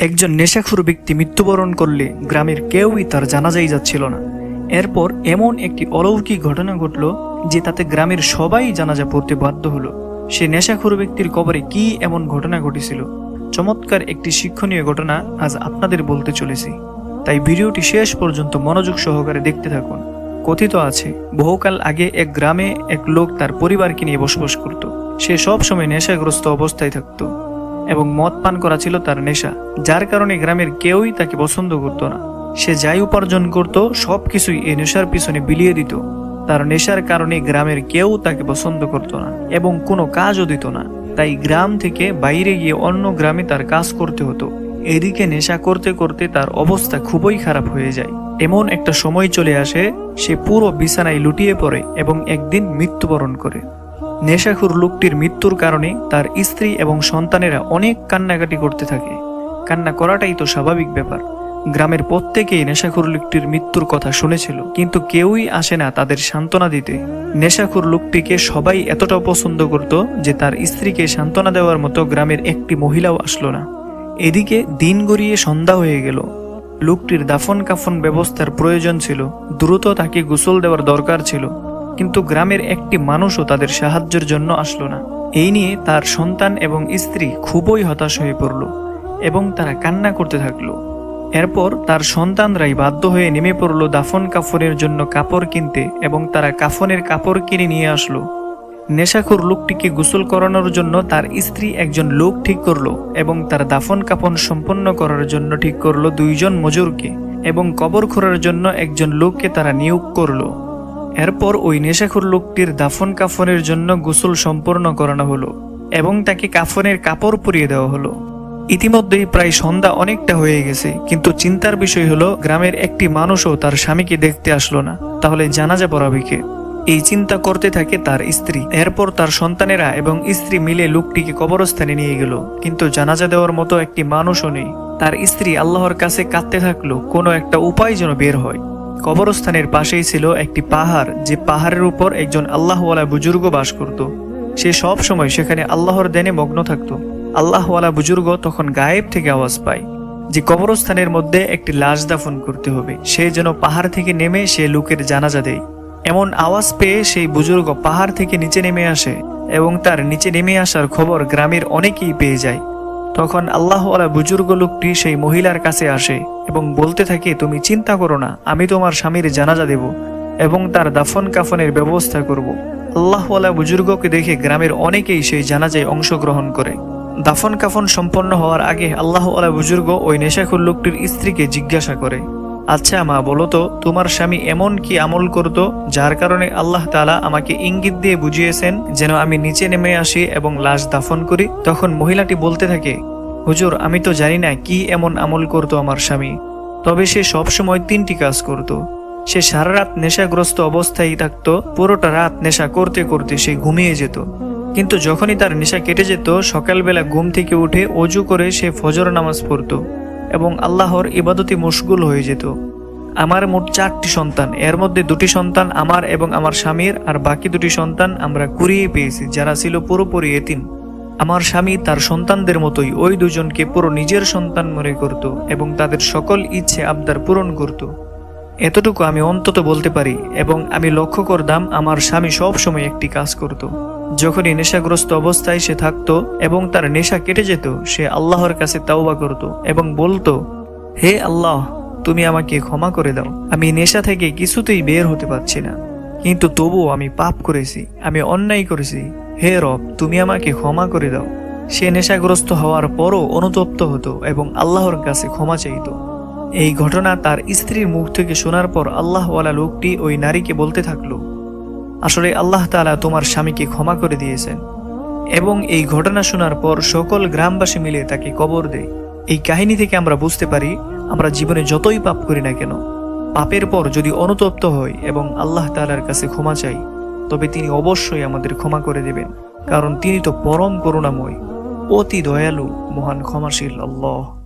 একজন নেশাখুর ব্যক্তি মৃত্যুবরণ করলে গ্রামের কেউই তার জানাজাই যাচ্ছিল না। এরপর এমন একটি অলৌকিক ঘটনা ঘটল যে তাতে গ্রামের সবাই জানাজা পড়তে বাধ্য হলো। সে নেশাখুর ব্যক্তির কবরে কি এমন ঘটনা ঘটেছিল? চমৎকার একটি শিক্ষণীয় ঘটনা আজ আপনাদের বলতে চলেছি। তাই ভিডিওটি শেষ পর্যন্ত মনোযোগ সহকারে দেখতে থাকুন। কথিত আছে, বহুকাল আগে এক গ্রামে এক লোক তার পরিবারকে নিয়ে বসবাস করত। সে সব সময় নেশাগ্রস্ত অবস্থায় থাকতো। এবং মদ পান করা ছিল তার নেশা, যার কারণে গ্রামের কেউই তাকে পছন্দ করতো না। সে যাই উপার্জন করত সব কিছুই এ নেশার পিছনে বিলিয়ে দিত। তার নেশার কারণে গ্রামের কেউ তাকে পছন্দ করতো না এবং কোনো কাজও দিত না। তাই গ্রাম থেকে বাইরে গিয়ে অন্য গ্রামে তার কাজ করতে হতো। এদিকে নেশা করতে করতে তার অবস্থা খুবই খারাপ হয়ে যায়। এমন একটা সময় চলে আসে, সে পুরো বিছানায় লুটিয়ে পড়ে এবং একদিন মৃত্যুবরণ করে। নেশাখুর লোকটির মৃত্যুর কারণে তার স্ত্রী এবং সন্তানেরা অনেক কান্নাকাটি করতে থাকে। কান্না করাটাই তো স্বাভাবিক ব্যাপার। গ্রামের প্রত্যেকেই নেশাখুর লোকটির মৃত্যুর কথা শুনেছিল, কিন্তু কেউই আসে না তাদের সান্ত্বনা দিতে। নেশাখুর লোকটিকে সবাই এতটা পছন্দ করত যে তার স্ত্রীকে সান্ত্বনা দেওয়ার মতো গ্রামের একটি মহিলাও আসলো না। এদিকে দিন গড়িয়ে সন্ধ্যা হয়ে গেল। লোকটির দাফন কাফন ব্যবস্থার প্রয়োজন ছিল, দ্রুত তাকে গোসল দেওয়ার দরকার ছিল। কিন্তু গ্রামের একটি মানুষও তাদের সাহায্যের জন্য আসলো না। এই নিয়ে তার সন্তান এবং স্ত্রী খুবই হতাশ হয়ে পড়ল এবং তারা কান্না করতে থাকল। এরপর তার সন্তানরাই বাধ্য হয়ে নেমে পড়ল দাফন কাফনের জন্য কাপড় কিনতে এবং তারা কাফনের কাপড় কিনে নিয়ে আসলো। নেশাখোর লোকটিকে গোসল করানোর জন্য তার স্ত্রী একজন লোক ঠিক করল এবং তার দাফন কাফন সম্পন্ন করার জন্য ঠিক করল দুইজন মজুরকে এবং কবর খোঁড়ার জন্য একজন লোককে তারা নিয়োগ করল। এরপর ওই নেশাখোর লোকটির দাফন কাফনের জন্য গোসল সম্পূর্ণ করানো হলো এবং তাকে কাফনের কাপড় পরিয়ে দেওয়া হলো। ইতিমধ্যেই প্রায় সন্ধ্যা অনেকটা হয়ে গেছে, কিন্তু চিন্তার বিষয় হলো, গ্রামের একটি মানুষও তার স্বামীকে দেখতে আসলো না। তাহলে জানাজা পড়াবে এই চিন্তা করতে থাকে তার স্ত্রী। এরপর তার সন্তানেরা এবং স্ত্রী মিলে লোকটিকে কবরস্থানে নিয়ে গেল, কিন্তু জানাজা দেওয়ার মতো একটি মানুষও নেই। তার স্ত্রী আল্লাহর কাছে কাঁদতে থাকল কোনো একটা উপায় যেন বের হয়। কবরস্থানের পাশেই ছিল একটি পাহাড়, যে পাহাড়ের উপর একজন আল্লাহওয়ালা বুজুর্গ বাস করত। সে সব সময় সেখানে আল্লাহর দেনে মগ্ন থাকতো। আল্লাহওয়ালা বুজুর্গ তখন গায়েব থেকে আওয়াজ পায় যে কবরস্থানের মধ্যে একটি লাশ দাফন করতে হবে। সে যেন পাহাড় থেকে নেমে সে লোকের জানাজা দেয়। এমন আওয়াজ পেয়ে সেই বুজুর্গ পাহাড় থেকে নিচে নেমে আসে এবং তার নিচে নেমে আসার খবর গ্রামের অনেকেই পেয়ে যায়। তখন আল্লাহওয়ালা বুজুর্গ লোকটি সেই মহিলার কাছে আসে এবং বলতে থাকে, তুমি চিন্তা করো না, আমি তোমার স্বামীর জানাজা দেব এবং তার দাফন কাফনের ব্যবস্থা করব। আল্লাহওয়ালা বুজুর্গকে দেখে গ্রামের অনেকেই সেই জানাজায় অংশগ্রহণ করে। দাফন কাফন সম্পন্ন হওয়ার আগে আল্লাহওয়ালা বুজুর্গ ওই নেশাখুর লোকটির স্ত্রীকে জিজ্ঞাসা করে আচ্ছা মা, বলো তো, তোমার স্বামী এমন কি আমল করত, যার কারণে আল্লাহ তালা আমাকে ইঙ্গিত দিয়ে বুঝিয়েছেন, যেন আমি নিচে নেমে আসি এবং লাশ দাফন করি? তখন মহিলাটি বলতে থাকে, হুজুর, আমি তো জানি না কি এমন আমল করতো আমার স্বামী। তবে সে সবসময় তিনটি কাজ করত। সে সারা রাত নেশাগ্রস্ত অবস্থায় থাকত, পুরোটা রাত নেশা করতে করতে সে ঘুমিয়ে যেত। কিন্তু যখনই তার নেশা কেটে যেত, সকালবেলা ঘুম থেকে উঠে অজু করে সে ফজর নামাজ পড়তো। এবং আল্লাহর ইবাদতে মুশগুল হয়ে যেত। আমার মোট চারটি সন্তান, এর মধ্যে দুটি সন্তান আমার এবং আমার স্বামীর, আর বাকি দুটি সন্তান আমরা কুড়িয়ে পেয়েছি, যারা ছিল পুরোপুরি এতিম। আমার স্বামী তার সন্তানদের মতোই ওই দুজনকে পুরো নিজের সন্তান মনে করত এবং তাদের সকল ইচ্ছে আবদার পূরণ করত। এতটুকু আমি অন্তত বলতে পারি এবং আমি লক্ষ্য করতাম আমার স্বামী সব সময় একটি কাজ করত। যখনই নেশাগ্রস্ত অবস্থায় সে থাকতো এবং তার নেশা কেটে যেত, সে আল্লাহর কাছে তাওবা করত এবং বলতো, হে আল্লাহ, তুমি আমাকে ক্ষমা করে দাও। আমি নেশা থেকে কিছুতেই বের হতে পারছি না। কিন্তু তবুও আমি পাপ করেছি, আমি অন্যায় করেছি। হে রব, তুমি আমাকে ক্ষমা করে দাও। সে নেশাগ্রস্ত হওয়ার পরও অনুতপ্ত হতো এবং আল্লাহর কাছে ক্ষমা চাইতো। এই ঘটনা তার স্ত্রীর মুখ থেকে শোনার পর আল্লাহওয়ালা লোকটি ওই নারীকে বলতে থাকল, আসলে আল্লাহ তাআলা তোমার স্বামীকে ক্ষমা করে দিয়েছেন এবং এই ঘটনা শোনার পর সকল গ্রামবাসী মিলে তাকে কবর দেয়। এই কাহিনী থেকে আমরা বুঝতে পারি, আমরা জীবনে যতই পাপ করি না কেন, পাপের পর যদি অনুতপ্ত হই এবং আল্লাহ তাআলার কাছে ক্ষমা চাই, তবে তিনি অবশ্যই আমাদের ক্ষমা করে দেবেন, কারণ তিনি তো পরম করুণাময়, অতি দয়ালু, মহান ক্ষমাশীল আল্লাহ।